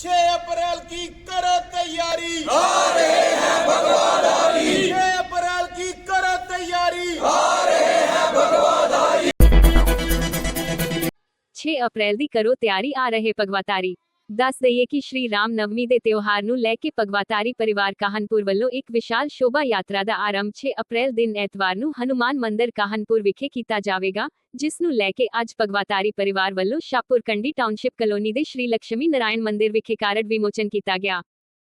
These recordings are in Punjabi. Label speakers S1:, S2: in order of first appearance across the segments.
S1: 6 अप्रैल की करो तैयारी। आ रहे हैं अप्रैल की करो तैयारी।
S2: आ रहे हैं अप्रैल की करो तैयारी आ रहे भगवतारी ਦੱਸ ਦਈਏ ਕਿ ਸ਼੍ਰੀ ਰਾਮ ਨਵਮੀ ਦੇ ਤਿਉਹਾਰ ਨੂੰ ਲੈ ਕੇ ਭਗਵਾਤਾਰੀ ਪਰਿਵਾਰ ਕਾਹਨਪੁਰ ਵੱਲੋਂ ਇੱਕ ਵਿਸ਼ਾਲ ਸ਼ੋਭਾ ਯਾਤਰਾ ਦਾ ਆਰੰਭ 6 ਅਪ੍ਰੈਲ ਦਿਨ ਐਤਵਾਰ ਨੂੰ ਹਨੂਮਾਨ ਮੰਦਿਰ ਕਾਹਨਪੁਰ ਵਿਖੇ ਕੀਤਾ ਜਾਵੇਗਾ, ਜਿਸ ਨੂੰ ਲੈ ਕੇ ਅੱਜ ਭਗਵਾਤਾਰੀ ਪਰਿਵਾਰ ਵੱਲੋਂ ਸ਼ਾਹਪੁਰ ਕੰਡੀ ਟਾਊਨਸ਼ਿਪ ਕਲੋਨੀ ਦੇ ਸ਼੍ਰੀ ਲక్ష్ਮੀ ਨਾਰਾਇਣ ਮੰਦਿਰ ਵਿਖੇ ਕਾਰਡ ਵਿਮੋਚਨ ਕੀਤਾ ਗਿਆ।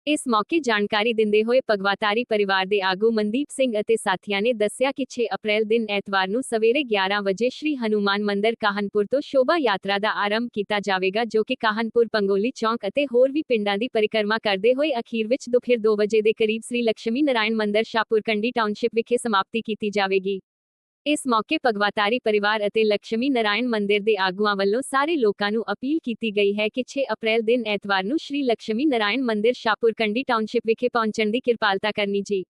S2: ਇਸ ਮੌਕੇ ਜਾਣਕਾਰੀ ਦਿੰਦੇ ਹੋਏ ਭਗਵਾਤਾਰੀ ਪਰਿਵਾਰ ਦੇ ਆਗੂ ਮਨਦੀਪ ਸਿੰਘ ਅਤੇ ਸਾਥੀਆਂ ਨੇ ਦੱਸਿਆ ਕਿ 6 ਅਪ੍ਰੈਲ ਦਿਨ ਐਤਵਾਰ ਨੂੰ ਸਵੇਰੇ 11 ਵਜੇ ਸ਼੍ਰੀ ਹਨੂਮਾਨ ਮੰਦਿਰ ਕਾਹਨਪੁਰ ਤੋਂ ਸ਼ੋਭਾ ਯਾਤਰਾ ਦਾ ਆਰੰਭ ਕੀਤਾ ਜਾਵੇਗਾ, ਜੋ ਕਿ ਕਾਹਨਪੁਰ ਪੰਗੋਲੀ ਚੌਂਕ ਅਤੇ ਹੋਰ ਵੀ ਪਿੰਡਾਂ ਦੀ ਪਰਿਕਰਮਾ ਕਰਦੇ ਹੋਏ ਅਖੀਰ ਵਿੱਚ ਦੁਪਹਿਰ 2 ਵਜੇ ਦੇ ਕਰੀਬ ਸ੍ਰੀ ਲక్ష్ਮੀ ਨਾਰਾਇਣ ਮੰਦਿਰ ਸ਼ਾਪੁਰਕੰਡੀ ਟਾਊਨਸ਼ਿਪ ਵਿਖੇ ਸਮਾਪਤੀ ਕੀਤੀ ਜਾਵੇਗੀ। ਇਸ ਮੌਕੇ ਪਗਵਾਤਾਰੀ ਪਰਿਵਾਰ ਅਤੇ ਲక్ష్ਮੀ ਨਾਰਾਇਣ ਮੰਦਿਰ ਦੇ ਆਗੂਆਂ ਵੱਲੋਂ ਸਾਰੇ ਲੋਕਾਂ ਨੂੰ ਅਪੀਲ ਕੀਤੀ ਗਈ ਹੈ ਕਿ 6 ਅਪ੍ਰੈਲ ਦਿਨ ਐਤਵਾਰ ਨੂੰ ਸ਼੍ਰੀ ਲక్ష్ਮੀ ਨਾਰਾਇਣ ਮੰਦਿਰ ਸ਼ਾਪੁਰ ਕੰਡੀ ਟਾਊਨਸ਼ਿਪ ਵਿਖੇ ਪਹੁੰਚਣ ਦੀ ਕਿਰਪਾਲਤਾ ਕਰਨੀ ਜੀ।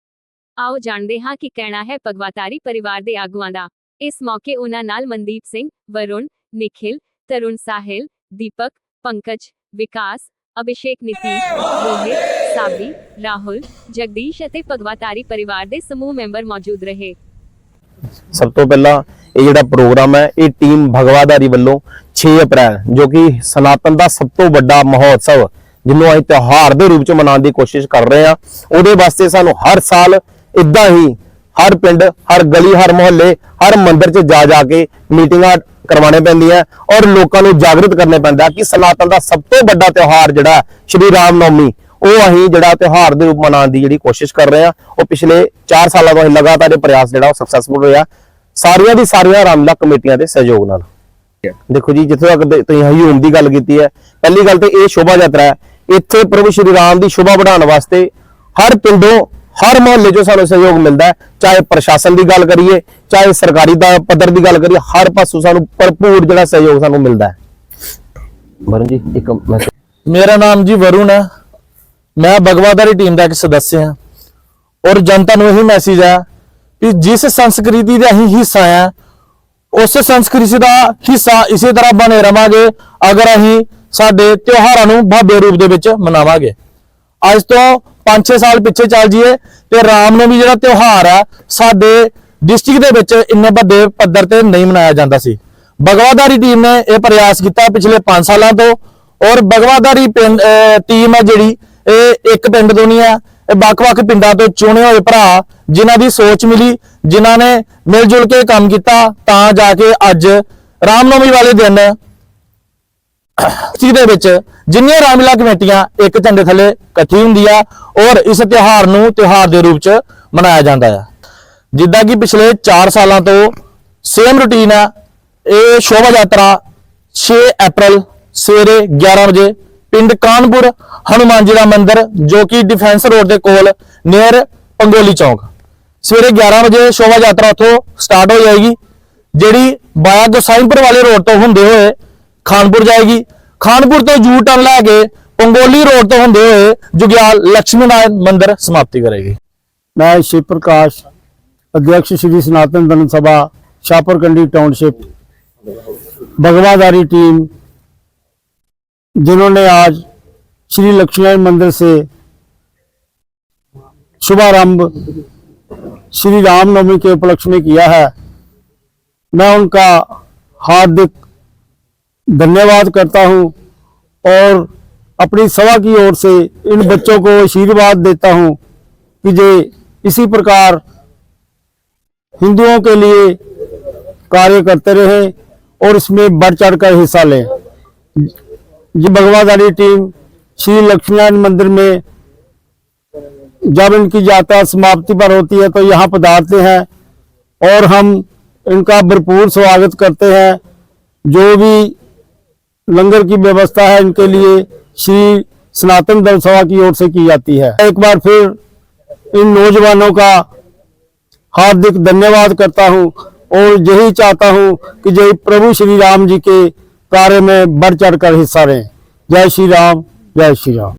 S2: ਆਓ ਜਾਣਦੇ ਹਾਂ ਕਿ ਕਹਿਣਾ ਹੈ ਪਗਵਾਤਾਰੀ ਪਰਿਵਾਰ ਦੇ ਆਗੂਆਂ ਦਾ। ਇਸ ਮੌਕੇ ਉਹਨਾਂ ਨਾਲ ਮਨਦੀਪ ਸਿੰਘ, ਵਰੁਣ, ਨikhil, ਤਰੁਣ ਸਾਹਿਲ, ਦੀਪਕ, ਪੰਕਜ, ਵਿਕਾਸ, ਅਭਿਸ਼ੇਕ ਨਿਤੀਸ਼ ਰੋਹਿਤ, ਸਾਬੀ, ਰਾਹੁਲ, ਜਗਦੀਸ਼ ਅਤੇ ਪਗਵਾਤਾਰੀ ਪਰਿਵਾਰ ਦੇ ਸਮੂਹ ਮੈਂਬਰ ਮੌਜੂਦ ਰਹੇ।
S3: ਸਭ ਤੋਂ ਪਹਿਲਾਂ ਇਹ ਜਿਹੜਾ ਪ੍ਰੋਗਰਾਮ ਹੈ, ਇਹ ਟੀਮ ਭਗਵਾਦਾਰੀ ਵੱਲੋਂ 6 ਅਪ੍ਰੈਲ, ਜੋ ਕਿ ਸਨਾਤਨ ਦਾ ਸਭ ਤੋਂ ਵੱਡਾ ਮਹੋਤਸਵ, ਜਿਹਨੂੰ ਅਸੀਂ ਤਿਉਹਾਰ ਦੇ ਰੂਪ ਚ ਮਨਾਉਣ ਦੀ ਕੋਸ਼ਿਸ਼ ਕਰ ਰਹੇ ਹਾਂ। ਉਹਦੇ ਵਾਸਤੇ ਸਾਨੂੰ ਹਰ ਸਾਲ ਇਦਾਂ ਹੀ ਹਰ ਪਿੰਡ, ਹਰ ਗਲੀ, ਹਰ ਮੁਹੱਲੇ, ਹਰ ਮੰਦਿਰ 'ਚ ਜਾ ਜਾ ਕੇ ਮੀਟਿੰਗਾਂ ਕਰਵਾਉਣੇ ਪੈਂਦੀਆਂ ਔਰ ਲੋਕਾਂ ਨੂੰ ਜਾਗਰੂਕ ਕਰਨੇ ਪੈਂਦਾ ਕਿ ਸਨਾਤਨ ਦਾ ਸਭ ਤੋਂ ਵੱਡਾ ਤਿਉਹਾਰ ਜਿਹੜਾ ਸ਼੍ਰੀ ਰਾਮ ਨੌਮੀ। ਉਹ ਅਸੀਂ ਜਿਹੜਾ ਤਿਉਹਾਰ ਦੇ ਰੂਪ ਮਨਾਉਣ ਦੀ ਜਿਹੜੀ ਕੋਸ਼ਿਸ਼ ਕਰ ਰਹੇ ਹਾਂ, ਉਹ ਪਿਛਲੇ 4 ਸਾਲਾਂ ਤੋਂ ਅਸੀਂ ਲਗਾਤਾਰ ਇਹ ਪ੍ਰਯਾਸ ਜਿਹੜਾ ਉਹ ਸਕਸੈਸਫੁਲ ਹੋਇਆ ਸਾਰੀਆਂ ਦੀ ਸਾਰੀਆਂ ਰਾਮਲਾ ਕਮੇਟੀਆਂ ਦੇ ਸਹਿਯੋਗ ਨਾਲ। ਦੇਖੋ ਜੀ, ਜਿੱਥੇ ਤੱਕ ਤੁਸੀਂ ਹਯੂਮ ਦੀ ਗੱਲ ਕੀਤੀ ਹੈ, ਪਹਿਲੀ ਗੱਲ ਤੇ ਇਹ ਸ਼ੋਭਾ ਯਾਤਰਾ ਹੈ। ਇੱਥੇ ਪ੍ਰਭੂ ਸ਼੍ਰੀ ਰਾਮ ਦੀ ਸ਼ੋਭਾ ਵਧਾਉਣ ਵਾਸਤੇ ਹਰ ਪਿੰਡੋਂ, ਹਰ ਮੁਹੱਲੇ 'ਚੋਂ ਸਾਨੂੰ ਸਹਿਯੋਗ ਮਿਲਦਾ ਚਾਹੇ ਪ੍ਰਸ਼ਾਸਨ ਦੀ ਗੱਲ ਕਰੀਏ, ਚਾਹੇ ਸਰਕਾਰੀ ਦਾ ਪੱਧਰ ਦੀ ਗੱਲ ਕਰੀਏ, ਹਰ ਪਾਸੋਂ ਸਾਨੂੰ ਭਰਪੂਰ ਜਿਹੜਾ ਸਹਿਯੋਗ ਸਾਨੂੰ ਮਿਲਦਾ ਹੈ। ਵਰੁਣ ਜੀ, ਇੱਕ
S4: ਮੇਰਾ ਨਾਮ ਜੀ ਵਰੁਣ ਹੈ। ਮੈਂ ਭਗਵਾਦਾਰੀ ਟੀਮ ਦਾ ਇੱਕ ਸਦੱਸਿਆ ਹਾਂ। ਔਰ ਜਨਤਾ ਨੂੰ ਇਹੀ ਮੈਸੇਜ ਹੈ ਕਿ ਜਿਸ ਸੰਸਕ੍ਰਿਤੀ ਦਾ ਅਸੀਂ ਹਿੱਸਾ ਆ ਉਸ ਸੰਸਕ੍ਰਿਤੀ ਦਾ ਹਿੱਸਾ ਇਸੇ ਤਰ੍ਹਾਂ ਬਣੇ ਰਵਾਂਗੇ ਅਗਰ ਅਸੀਂ ਸਾਡੇ ਤਿਉਹਾਰਾਂ ਨੂੰ ਭव्य ਰੂਪ ਦੇ ਵਿੱਚ ਮਨਾਵਾਂਗੇ। ਅੱਜ ਤੋਂ 5-6 ਸਾਲ ਪਿੱਛੇ ਚੱਲ ਜਾਈਏ ਤੇ ਰਾਮਨਵਮੀ ਜਿਹੜਾ ਤਿਉਹਾਰ ਹੈ ਸਾਡੇ ਡਿਸਟ੍ਰਿਕਟ ਦੇ ਵਿੱਚ ਇੰਨੇ ਵੱਡੇ ਪੱਧਰ ਤੇ ਨਹੀਂ ਮਨਾਇਆ ਜਾਂਦਾ ਸੀ। ਭਗਵਾਦਾਰੀ ਟੀਮ ਨੇ ਇਹ ਪ੍ਰਯਾਸ ਕੀਤਾ ਪਿਛਲੇ 5 ਸਾਲਾਂ ਤੋਂ। ਔਰ ਭਗਵਾਦਾਰੀ ਪਿੰਡ ਟੀਮ ਹੈ ਜਿਹੜੀ ਇਹ ਇੱਕ ਪਿੰਡ ਤੋਂ ਨਹੀਂ ਹੈ ਇਹ ਵੱਖ-ਵੱਖ ਪਿੰਡਾਂ ਤੋਂ ਚੁਣੇ ਹੋਏ ਭਰਾ ਜਿਨ੍ਹਾਂ ਦੀ ਸੋਚ ਮਿਲੀ, ਜਿਨ੍ਹਾਂ ਨੇ ਮਿਲ ਜੁਲ ਕੇ ਕੰਮ ਕੀਤਾ, ਤਾਂ ਜਾ ਕੇ ਅੱਜ ਰਾਮਨਵਮੀ ਵਾਲੇ ਦਿਨ ਜਿਹਦੇ ਵਿੱਚ ਜਿੰਨੀਆਂ ਰਾਮਲੀਲਾ ਕਮੇਟੀਆਂ ਇੱਕ ਝੰਡੇ ਥੱਲੇ ਇਕੱਠੀ ਹੁੰਦੀ ਆ, ਔਰ ਇਸ ਤਿਉਹਾਰ ਨੂੰ ਤਿਉਹਾਰ ਦੇ ਰੂਪ ਚ ਮਨਾਇਆ ਜਾਂਦਾ ਆ। ਜਿੱਦਾਂ ਕਿ ਪਿਛਲੇ 4 ਸਾਲਾਂ ਤੋਂ ਸੇਮ ਰੁਟੀਨ ਆ, ਇਹ ਸ਼ੋਭਾ ਯਾਤਰਾ 6 ਅਪ੍ਰੈਲ ਸਵੇਰੇ 11 ਵਜੇ ਪਿੰਡ ਕਾਨਪੁਰ, ਹਨੂਮਾਨ ਜੀ ਦਾ ਮੰਦਿਰ, ਜੋ ਕਿ ਡਿਫੈਂਸ ਰੋਡ ਦੇ ਕੋਲ ਨੇਅਰ ਪੰਗੋਲੀ ਚੌਂਕ। ਸਵੇਰੇ 11 ਵਜੇ ਸ਼ੋਭਾ ਯਾਤਰਾ ਉੱਥੋਂ ਸਟਾਰਟ ਹੋ ਜਾਏਗੀ, ਜਿਹੜੀ ਬਾਇਆ ਗੋਸਾਈਂਪੁਰ ਵਾਲੇ ਰੋਡ ਤੋਂ ਹੁੰਦੇ ਹੋਏ ਖਾਨਪੁਰ ਜਾਏਗੀ। ਖਾਨਪੁਰ ਤੋਂ ਯੂ ਟਰਨ ਲੈ ਕੇ ਪੰਗੋਲੀ ਰੋਡ ਤੋਂ ਹੁੰਦੇ ਹੋਏ ਜੁਗਿਆਲ ਲక్ష్ਮੀ ਨਾਰਾਇਣ ਮੰਦਿਰ ਸਮਾਪਤੀ ਕਰੇਗੀ।
S5: ਮੈਂ ਸ਼ਿਵ ਪ੍ਰਕਾਸ਼ ਅਧਿਆਕਸ਼ ਸ਼੍ਰੀ ਸਨਾਤਨ ਧਰਮ ਸਭਾ ਸ਼ਾਪਰਕੰਡੀ ਟਾਊਨਸ਼ਿਪ ਬਗਵਾਦਾਰੀ ਟੀਮ जिन्होंने आज श्री लक्ष्मीनारायण मंदिर से शुभारंभ श्री रामनवमी के उपलक्ष्य में किया है। मैं उनका हार्दिक धन्यवाद करता हूँ और अपनी सभा की ओर से इन बच्चों को आशीर्वाद देता हूँ कि जे इसी प्रकार हिंदुओं के लिए कार्य करते रहे और इसमें बढ़ चढ़ कर हिस्सा लें। जी भगवादारी टीम श्री लक्ष्मीनारायण मंदिर में जब इनकी यात्रा समाप्ति पर होती है तो यहाँ पधारते हैं और हम इनका भरपूर स्वागत करते हैं। जो भी लंगर की व्यवस्था है इनके लिए श्री सनातन धर्म सभा की ओर से की जाती है। एक बार फिर इन नौजवानों का हार्दिक धन्यवाद करता हूँ और यही चाहता हूँ कि जय प्रभु श्री राम जी के कार्य में बढ़ चढ़ कर हिस्सा लें जय श्री राम जय श्री राम